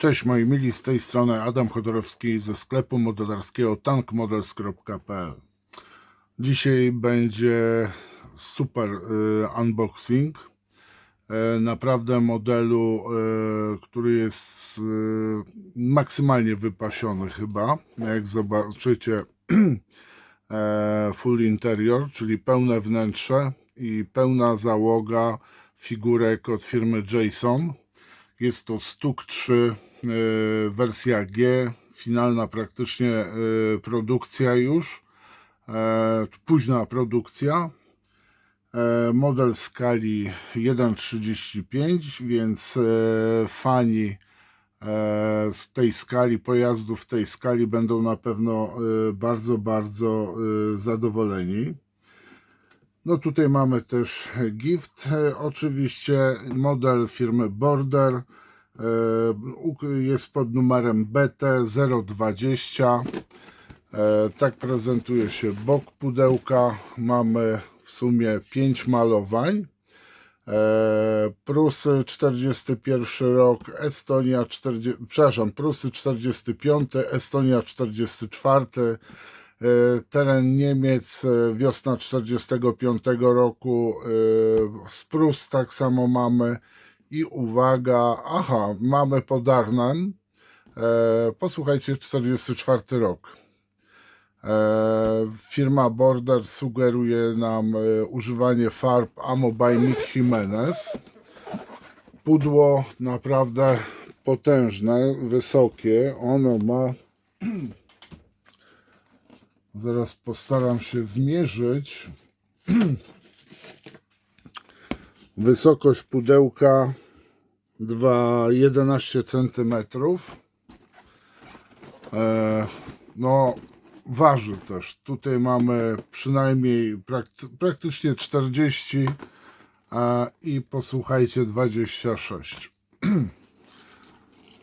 Cześć moi mili, z tej strony Adam Chodorowski ze sklepu modelarskiego tankmodels.pl Dzisiaj będzie super y, unboxing y, naprawdę modelu, y, który jest maksymalnie wypasiony chyba, jak zobaczycie e, full interior, czyli pełne wnętrze i pełna załoga figurek od firmy Jason. Jest to Stuk 3 e, wersja G, finalna praktycznie e, produkcja już, e, późna produkcja. Model w skali 1.35, więc fani z tej skali pojazdów, w tej skali będą na pewno bardzo, bardzo zadowoleni. No tutaj mamy też gift, oczywiście model firmy Border jest pod numerem BT020. E, Tak prezentuje się bok pudełka. Mamy w sumie 5 malowań. E, Prusy 41 rok, Estonia 40, przepraszam, Prusy 45, Estonia 44, e, teren Niemiec, e, wiosna 45 roku, e, z Prus tak samo mamy i uwaga, aha, mamy pod Arnhem, e, posłuchajcie, 44 rok. E, Firma Border sugeruje nam e, używanie farb Amo by Nick Jimenez. Pudło naprawdę potężne, wysokie. Ono ma. Zaraz postaram się zmierzyć. Wysokość pudełka 2,11 cm. E, no, waży też. Tutaj mamy przynajmniej prakty- praktycznie 40 a, i posłuchajcie 26.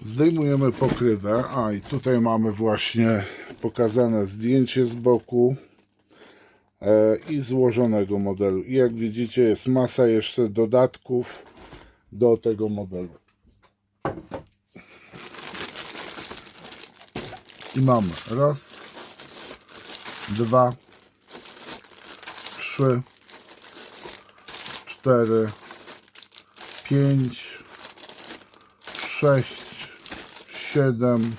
Zdejmujemy pokrywę. A i tutaj mamy właśnie pokazane zdjęcie z boku i złożonego modelu. I jak widzicie, jest masa jeszcze dodatków do tego modelu. I mamy raz, dwa, trzy, cztery, pięć, sześć, siedem,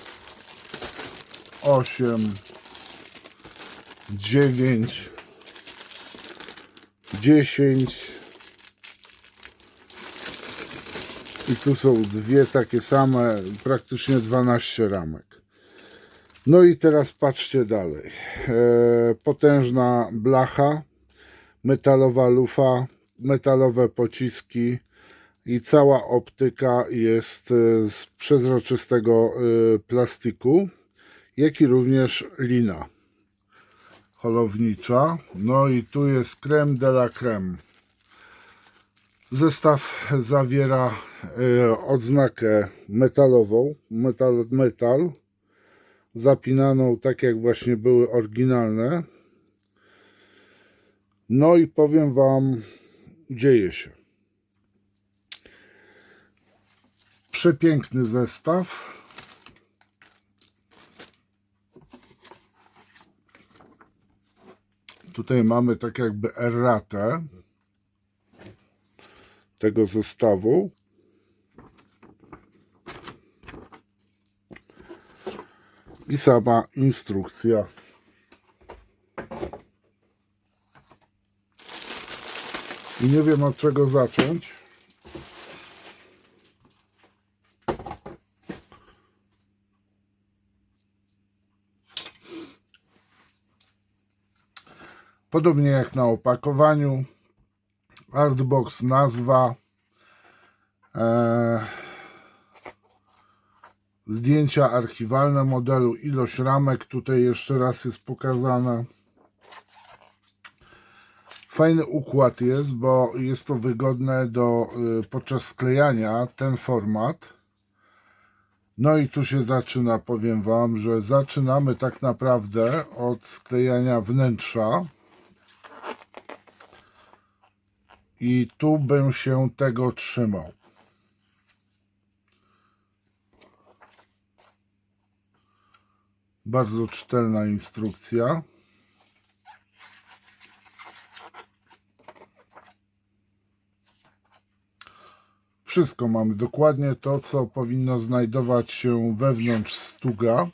osiem, dziewięć, dziesięć. I tu są dwie takie same, praktycznie 12 ramek. No i teraz patrzcie dalej. E, potężna blacha, metalowa lufa, metalowe pociski i cała optyka jest e, z przezroczystego e, plastiku, jak i również lina holownicza. No i tu jest creme de la creme. Zestaw zawiera e, odznakę metalową, metal, metal zapinaną tak jak właśnie były oryginalne. No i powiem Wam, dzieje się. Przepiękny zestaw. Tutaj mamy tak jakby erratę tego zestawu. i sama instrukcja. I nie wiem od czego zacząć. Podobnie jak na opakowaniu. Artbox nazwa. Eee, zdjęcia archiwalne modelu, ilość ramek tutaj jeszcze raz jest pokazana. Fajny układ jest, bo jest to wygodne do y, podczas sklejania ten format. No i tu się zaczyna, powiem Wam, że zaczynamy tak naprawdę od sklejania wnętrza. I tu bym się tego trzymał. Bardzo czytelna instrukcja. Wszystko mamy, dokładnie to, co powinno znajdować się wewnątrz stuga.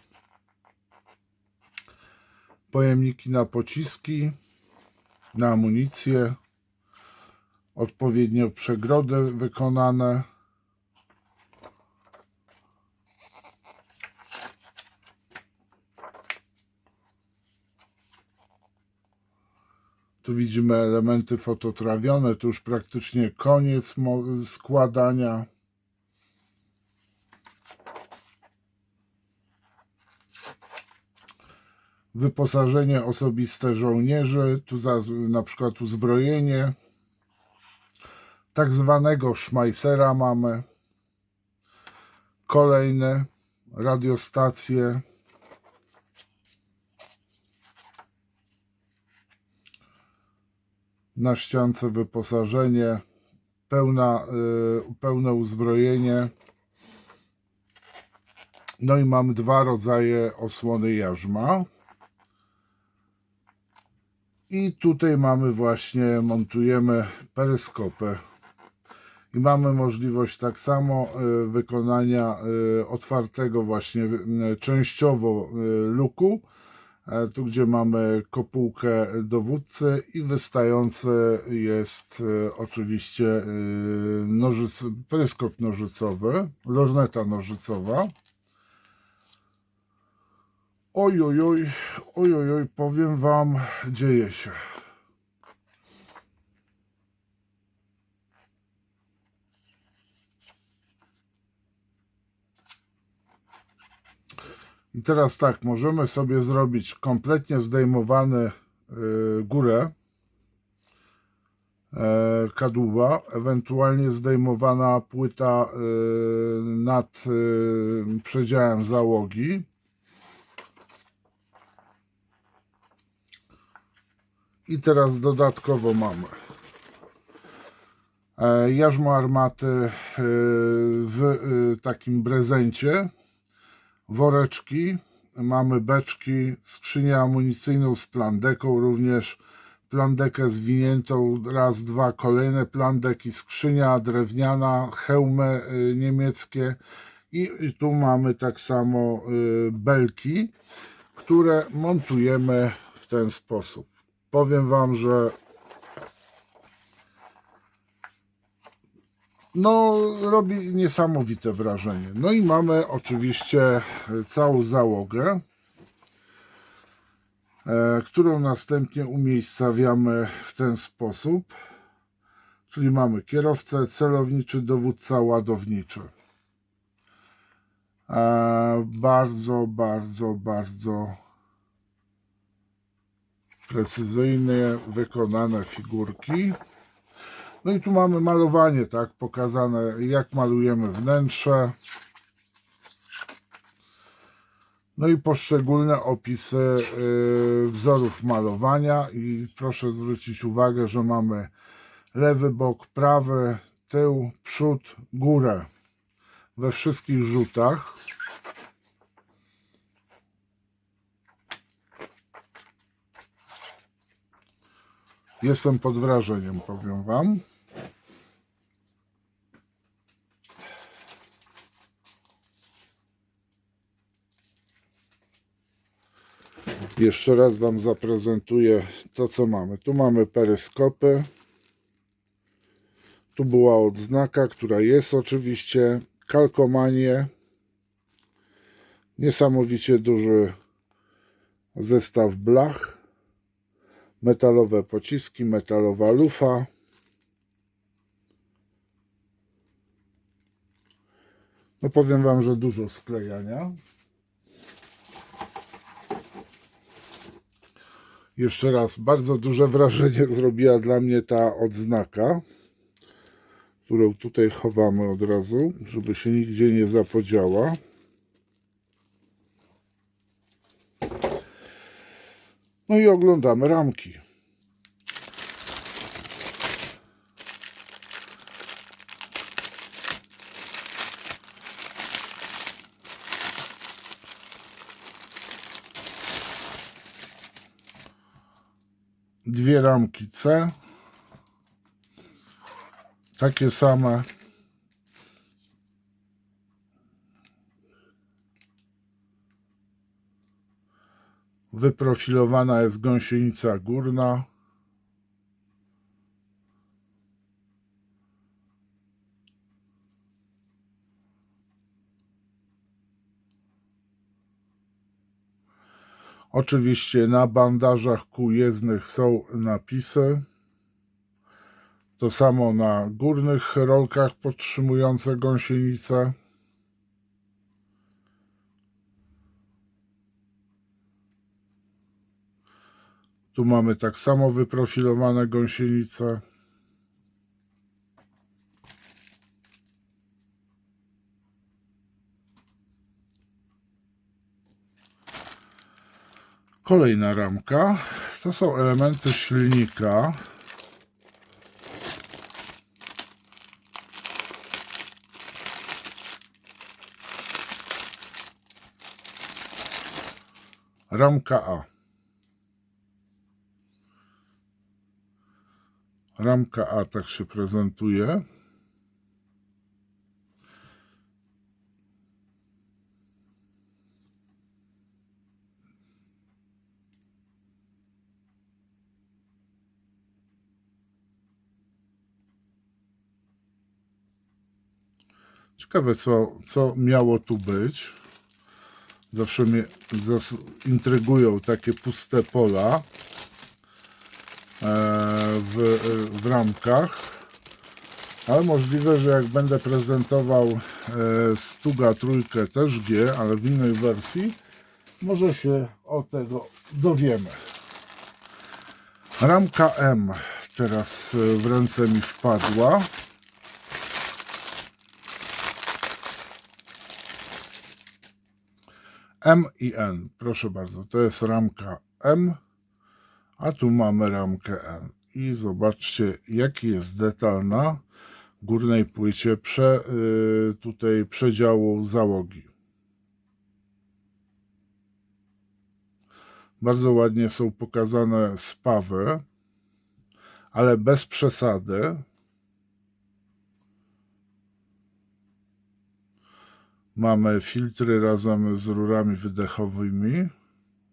Pojemniki na pociski, na amunicję, odpowiednio przegrody wykonane. Tu widzimy elementy fototrawione, to już praktycznie koniec składania. Wyposażenie osobiste żołnierzy, tu na przykład uzbrojenie, tak zwanego szmajsera mamy, kolejne radiostacje, na ściance wyposażenie, pełna, y, pełne uzbrojenie. No i mamy dwa rodzaje osłony jarzma. I tutaj mamy właśnie, montujemy peryskopy. I mamy możliwość tak samo y, wykonania y, otwartego właśnie y, częściowo luku, E, tu gdzie mamy kopułkę dowódcy i wystający jest e, oczywiście e, nożyc, peryskop nożycowy, lorneta nożycowa. Oj, oj, oj, oj, oj, oj, powiem wam, dzieje się. I teraz tak, możemy sobie zrobić kompletnie zdejmowany y, górę e, kadłuba, ewentualnie zdejmowana płyta y, nad przedziałem załogi. I teraz dodatkowo mamy e, jarzmo armaty w takim prezencie woreczki, mamy beczki, skrzynię amunicyjną z plandeką również, plandekę zwiniętą, raz, dwa, kolejne plandeki, skrzynia drewniana, hełmy y, niemieckie. I, i tu mamy tak samo y, belki, które montujemy w ten sposób. Powiem Wam, że no, robi niesamowite wrażenie. No i mamy oczywiście całą załogę, e, którą następnie umiejscawiamy w ten sposób. Czyli mamy kierowcę, celowniczy, dowódca, ładowniczy. E, bardzo, bardzo, bardzo precyzyjnie wykonane figurki. No i tu mamy malowanie, tak, pokazane jak malujemy wnętrze. No i poszczególne opisy y, wzorów malowania i proszę zwrócić uwagę, że mamy lewy bok, prawy, tył, przód, górę we wszystkich rzutach. Jestem pod wrażeniem, powiem Wam. Jeszcze raz Wam zaprezentuję to, co mamy. Tu mamy peryskopy. Tu była odznaka, która jest oczywiście. Kalkomanie. Niesamowicie duży zestaw blach. Metalowe pociski, metalowa lufa. No powiem Wam, że dużo sklejania. Jeszcze raz, bardzo duże wrażenie zrobiła dla mnie ta odznaka, którą tutaj chowamy od razu, żeby się nigdzie nie zapodziała. No i oglądamy ramki. Dwie ramki C. Takie same. Wyprofilowana jest gąsienica górna. Oczywiście na bandażach kół jezdnych są napisy. To samo na górnych rolkach podtrzymujące gąsienicę. Tu mamy tak samo wyprofilowane gąsienice. Kolejna ramka. To są elementy silnika. Ramka A. Ramka A tak się prezentuje. Ciekawe, co, co miało tu być. Zawsze mnie zas- intrygują takie puste pola e, w, w ramkach. Ale możliwe, że jak będę prezentował e, Stuga trójkę też G, ale w innej wersji, może się o tego dowiemy. Ramka M teraz e, w ręce mi wpadła. M i N, proszę bardzo, to jest ramka M, a tu mamy ramkę N. I zobaczcie, jaki jest detal na górnej płycie prze, y, tutaj przedziału załogi. Bardzo ładnie są pokazane spawy, ale bez przesady. Mamy filtry razem z rurami wydechowymi.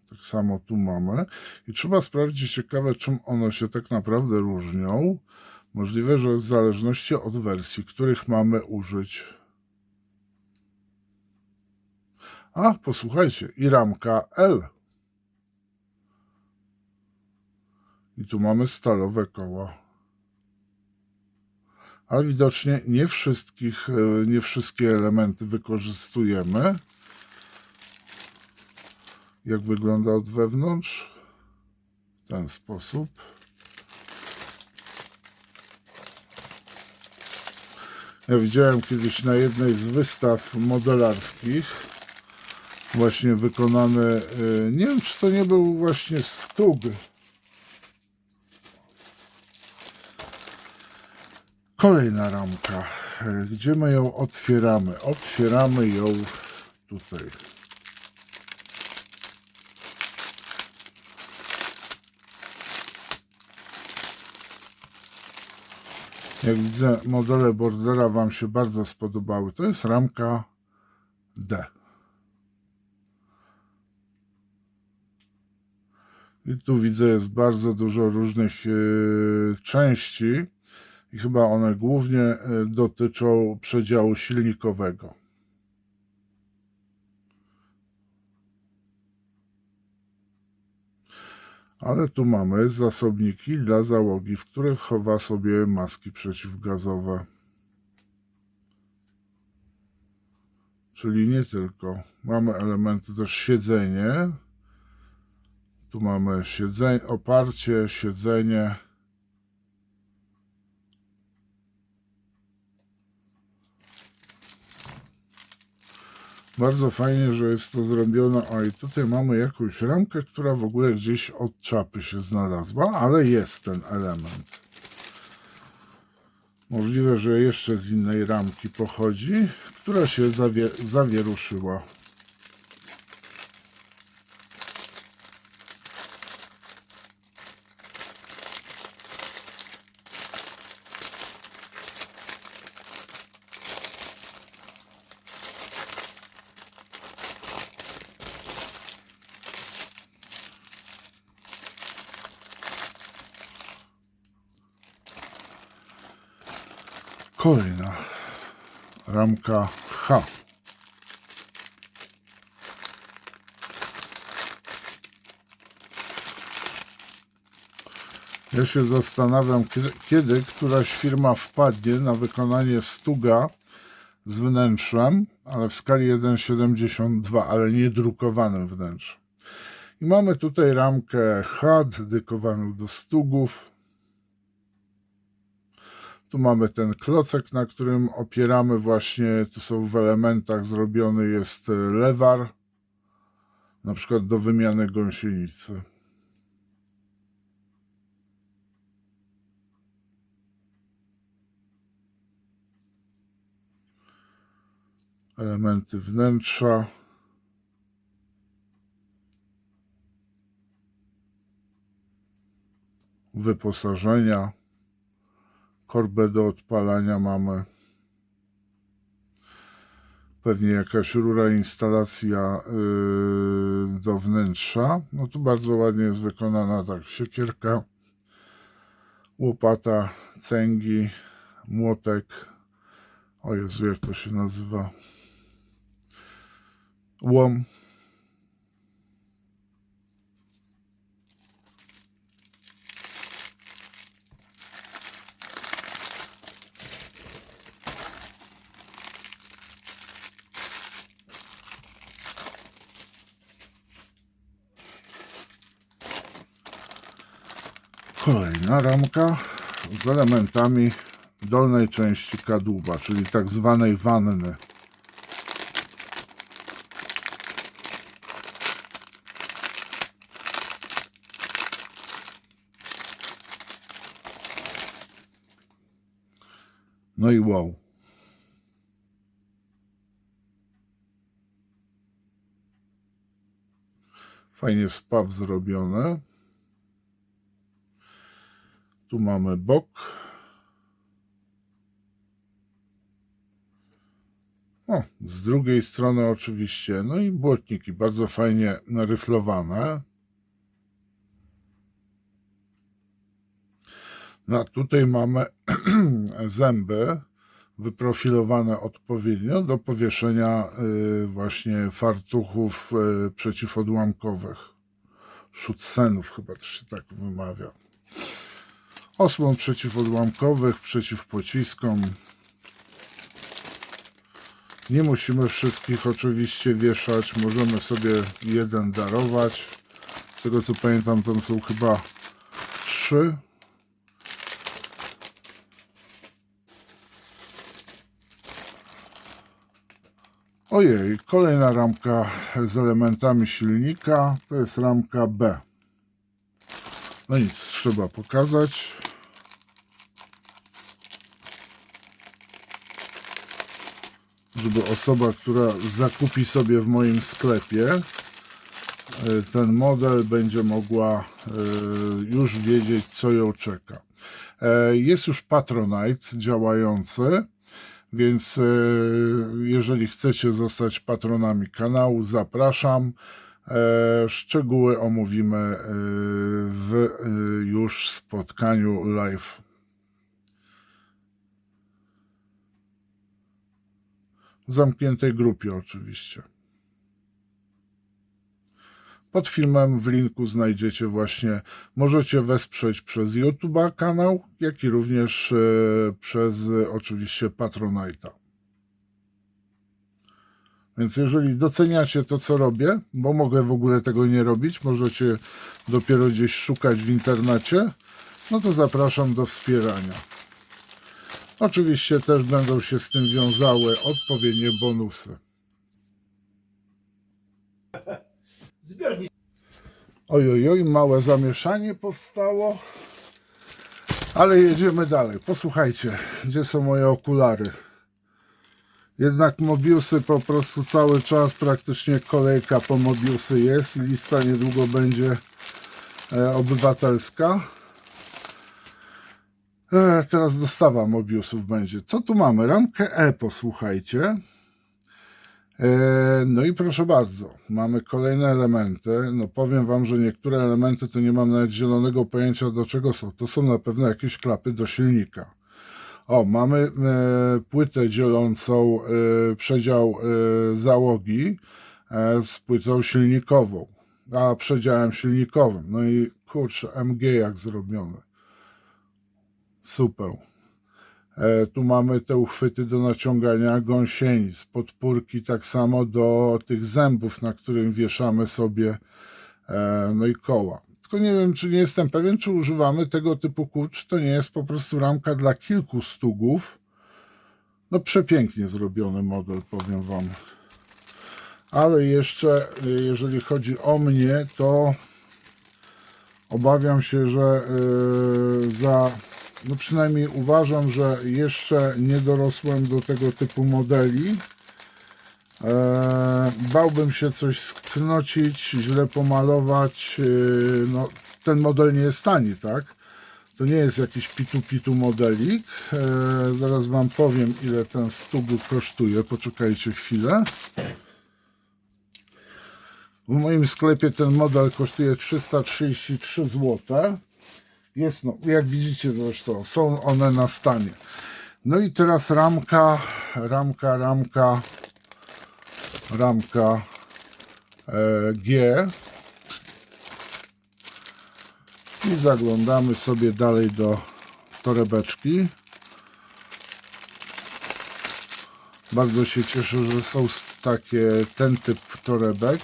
Tak samo tu mamy. I trzeba sprawdzić ciekawe, czym one się tak naprawdę różnią. Możliwe, że w zależności od wersji, których mamy użyć. A, posłuchajcie, i ramka L. I tu mamy stalowe koła ale widocznie nie wszystkich, e, nie wszystkie elementy wykorzystujemy. Jak wygląda od wewnątrz? W ten sposób. Ja widziałem kiedyś na jednej z wystaw modelarskich właśnie wykonany, e, nie wiem czy to nie był właśnie stug, Kolejna ramka. E, Gdzie my ją otwieramy? Otwieramy ją tutaj. Jak widzę, modele Bordera Wam się bardzo spodobały. To jest ramka D. I tu widzę, jest bardzo dużo różnych e, części i chyba one głównie e, dotyczą przedziału silnikowego. Ale tu mamy zasobniki dla załogi, w których chowa sobie maski przeciwgazowe. Czyli nie tylko. Mamy elementy też siedzenie. Tu mamy siedzenie, oparcie, siedzenie. Bardzo fajnie, że jest to zrobione. O, i tutaj mamy jakąś ramkę, która w ogóle gdzieś od czapy się znalazła, ale jest ten element. Możliwe, że jeszcze z innej ramki pochodzi, która się zawie zawieruszyła. Kolejna ramka H. Ja się zastanawiam, kiedy, któraś firma wpadnie na wykonanie stuga z wnętrzem, ale w skali 1,72, ale nie drukowanym wnętrzem. I mamy tutaj ramkę H dedykowaną do stugów. Tu mamy ten klocek, na którym opieramy właśnie, tu są w elementach zrobiony jest e, lewar, na przykład do wymiany gąsienicy. Elementy wnętrza. Wyposażenia. Korbę do odpalania mamy. Pewnie jakaś rura, instalacja yy, do wnętrza. No tu bardzo ładnie jest wykonana tak siekierka, łopata, cęgi, młotek. O Jezu, jak to się nazywa? Łom. Kolejna ramka z elementami dolnej części kadłuba, czyli tak zwanej wanny. No i wow. Fajnie spaw zrobione. Tu mamy bok. O, z drugiej strony oczywiście, no i błotniki bardzo fajnie naryflowane. No, tutaj mamy zęby wyprofilowane odpowiednio do powieszenia y, właśnie fartuchów y, przeciwodłamkowych. Schutzenów chyba to się tak wymawia. Osłon przeciwodłamkowych, przeciw pociskom. Nie musimy wszystkich oczywiście wieszać, możemy sobie jeden darować. Z tego co pamiętam, tam są chyba trzy. Ojej, kolejna ramka z elementami silnika. To jest ramka B. No nic, trzeba pokazać. Żeby osoba, która zakupi sobie w moim sklepie e, ten model, będzie mogła e, już wiedzieć, co ją czeka. E, Jest już Patronite działający. Więc jeżeli chcecie zostać patronami kanału, zapraszam. Szczegóły omówimy w już spotkaniu live. Zamkniętej grupie oczywiście. Pod filmem w linku znajdziecie właśnie, możecie wesprzeć przez YouTube'a kanał, jak i również e, przez e, oczywiście Patronite'a. Więc jeżeli doceniacie to, co robię, bo mogę w ogóle tego nie robić, możecie dopiero gdzieś szukać w internecie, no to zapraszam do wspierania. Oczywiście też będą się z tym wiązały odpowiednie bonusy. Zbiornik Oj, oj, oj, małe zamieszanie powstało. Ale jedziemy dalej. Posłuchajcie, gdzie są moje okulary. Jednak Mobiusy po prostu cały czas, praktycznie kolejka po Mobiusy jest. Lista niedługo będzie e, obywatelska. E, teraz dostawa Mobiusów będzie. Co tu mamy? Ramkę E, posłuchajcie. E, No i proszę bardzo, mamy kolejne elementy. No powiem Wam, że niektóre elementy to nie mam nawet zielonego pojęcia do czego są. To są na pewno jakieś klapy do silnika. O, mamy e, płytę dzielącą e, przedział e, załogi e, z płytą silnikową, a przedziałem silnikowym. No i kurczę, MG jak zrobione. Super. E, tu mamy te uchwyty do naciągania gąsienic, podpórki tak samo do tych zębów, na którym wieszamy sobie e, no i koła. Tylko nie wiem, czy nie jestem pewien, czy używamy tego typu kół, czy to nie jest po prostu ramka dla kilku stugów. No przepięknie zrobiony model, powiem Wam. Ale jeszcze, y, jeżeli chodzi o mnie, to obawiam się, że za, no przynajmniej uważam, że jeszcze nie dorosłem do tego typu modeli. E, bałbym się coś sknocić, źle pomalować. e, No, ten model nie jest tani, tak? To nie jest jakiś pitu-pitu modelik. E, zaraz Wam powiem, ile ten stugu kosztuje. Poczekajcie chwilę. W moim sklepie ten model kosztuje 333 zł. Jest, no, jak widzicie zresztą, są one na stanie. No i teraz ramka, ramka, ramka ramka e, G i zaglądamy sobie dalej do torebeczki. Bardzo się cieszę, że są takie ten typ torebek.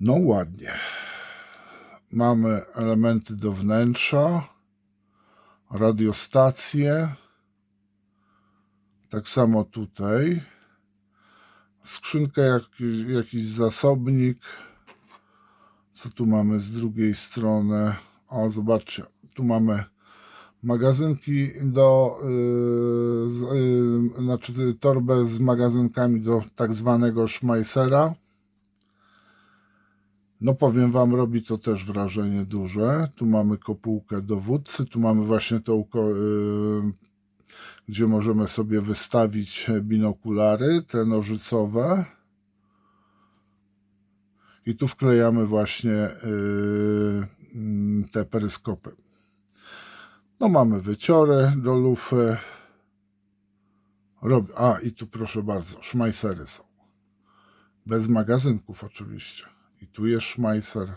No ładnie. Mamy elementy do wnętrza, radiostację. Tak samo tutaj skrzynkę, jakiś, jakiś zasobnik. Co tu mamy z drugiej strony? O, zobaczcie, tu mamy magazynki do, yy, z, yy, znaczy torbę z magazynkami do tak zwanego szmajsera. No powiem Wam, robi to też wrażenie duże. Tu mamy kopułkę dowódcy, tu mamy właśnie tą yy, gdzie możemy sobie wystawić binokulary, te nożycowe. I tu wklejamy właśnie yy, mm, te peryskopy. No mamy wyciory do lufy. A i tu proszę bardzo, szmajsery są. Bez magazynków oczywiście. I tu jest szmajser.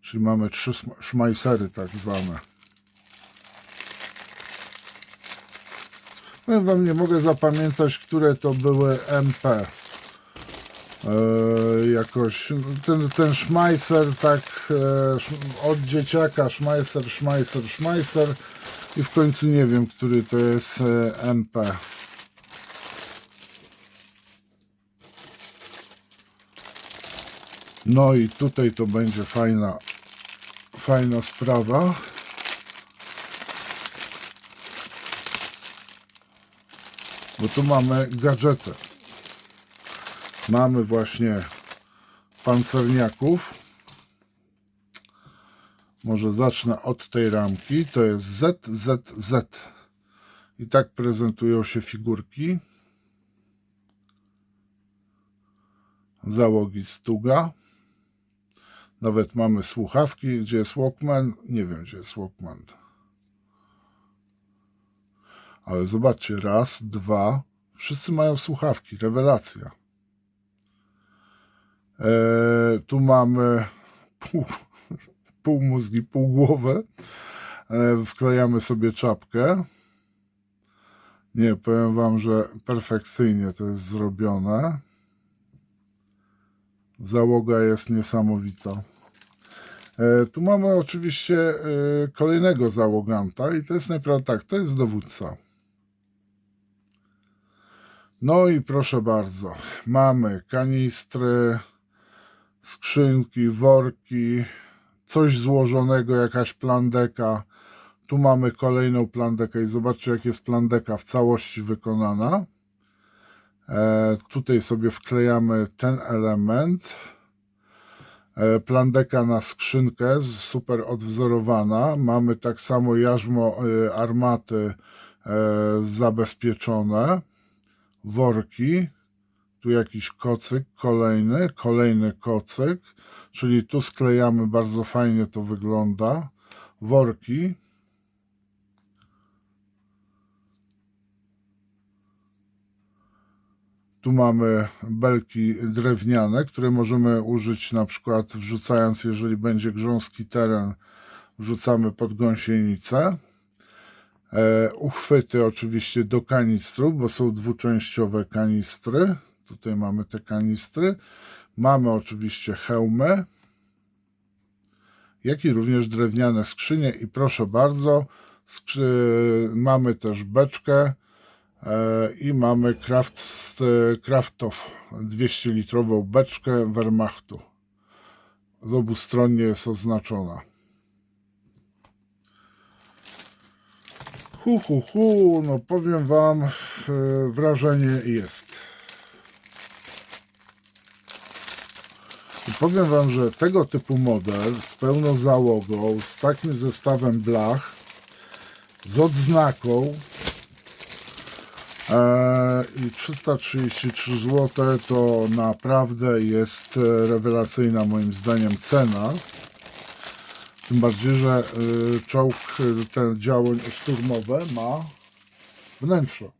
Czyli mamy trzy szm- szmajsery tak zwane. Powiem wam, nie mogę zapamiętać, które to były MP. E, jakoś ten, ten szmajser tak e, od dzieciaka szmajser, szmajser, szmajser i w końcu nie wiem, który to jest e, MP. No i tutaj to będzie fajna, fajna sprawa. bo tu mamy gadżety. Mamy właśnie pancerniaków. Może zacznę od tej ramki. To jest ZZZ. I tak prezentują się figurki. Załogi Stuga. Nawet mamy słuchawki. Gdzie jest Walkman? Nie wiem, gdzie jest Walkman. Ale zobaczcie, raz, dwa, wszyscy mają słuchawki, rewelacja. Eee, tu mamy pół, pół mózgi, pół głowę. Eee, wklejamy sobie czapkę. Nie, powiem wam, że perfekcyjnie to jest zrobione. Załoga jest niesamowita. E, tu mamy oczywiście e, kolejnego załoganta i to jest najprawdopodobniej tak, to jest dowódca. No i proszę bardzo, mamy kanistry, skrzynki, worki, coś złożonego, jakaś plandeka. Tu mamy kolejną plandekę i zobaczcie, jak jest plandeka w całości wykonana. E, tutaj sobie wklejamy ten element. E, plandeka na skrzynkę, super odwzorowana. Mamy tak samo jarzmo e, armaty e, zabezpieczone. Worki, tu jakiś kocyk kolejny, kolejny kocyk, czyli tu sklejamy, bardzo fajnie to wygląda, worki, Tu mamy belki drewniane, które możemy użyć na przykład wrzucając, jeżeli będzie grząski teren, wrzucamy pod gąsienicę. E, uchwyty oczywiście do kanistrów, bo są dwuczęściowe kanistry. Tutaj mamy te kanistry. Mamy oczywiście hełmy, jak i również drewniane skrzynie. I proszę bardzo, mamy też beczkę i mamy Kraft, Kraftow 200 litrową beczkę Wehrmachtu. Z obu stron jest oznaczona. Hu, hu, hu, no powiem wam, e, wrażenie jest. I powiem wam, że tego typu model z pełną załogą, z takim zestawem blach, z odznaką e, i 333 zł to naprawdę jest e, rewelacyjna moim zdaniem cena. Tym bardziej, że y, czołg, ten działo szturmowe ma wnętrze.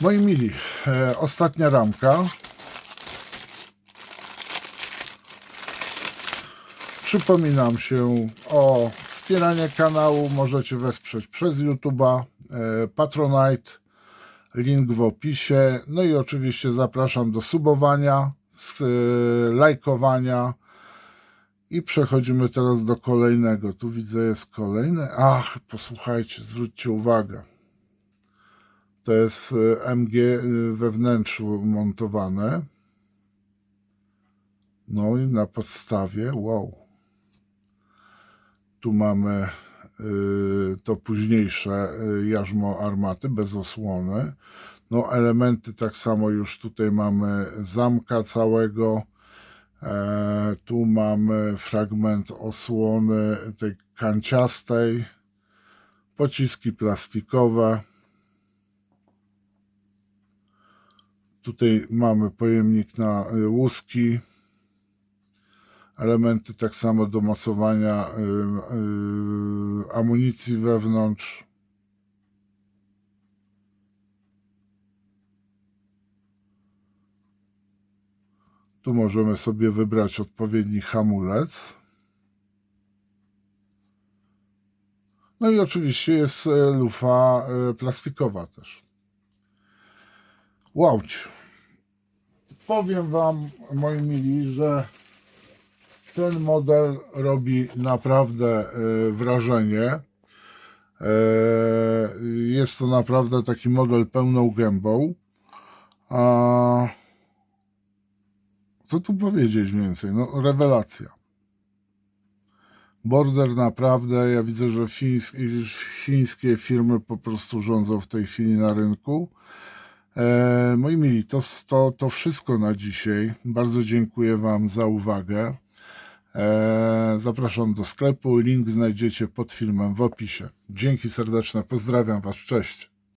Moi mili, e, ostatnia ramka. Przypominam się o wspieranie kanału. Możecie wesprzeć przez YouTube'a, e, Patronite, link w opisie. No i oczywiście zapraszam do subowania, e, lajkowania. I przechodzimy teraz do kolejnego. Tu widzę jest kolejny. Ach, posłuchajcie, zwróćcie uwagę. To jest y, MG we wnętrzu montowane. No i na podstawie, wow. Tu mamy to późniejsze y, jarzmo armaty bez osłony. No elementy tak samo już tutaj mamy zamka całego. E, tu mamy fragment osłony tej kanciastej, pociski plastikowe. Tutaj mamy pojemnik na y, łuski. Elementy tak samo do mocowania y, y, amunicji wewnątrz. Tu możemy sobie wybrać odpowiedni hamulec. No i oczywiście jest e, lufa e, plastikowa też. Łauć. Powiem Wam, moi mili, że ten model robi naprawdę e, wrażenie. E, Jest to naprawdę taki model pełną gębą. A co tu powiedzieć więcej? No, rewelacja. Border naprawdę, ja widzę, że chińskie firmy po prostu rządzą w tej chwili na rynku. E, moi mili, to, to, to wszystko na dzisiaj. Bardzo dziękuję Wam za uwagę. E, zapraszam do sklepu. Link znajdziecie pod filmem w opisie. Dzięki serdeczne, pozdrawiam Was, cześć.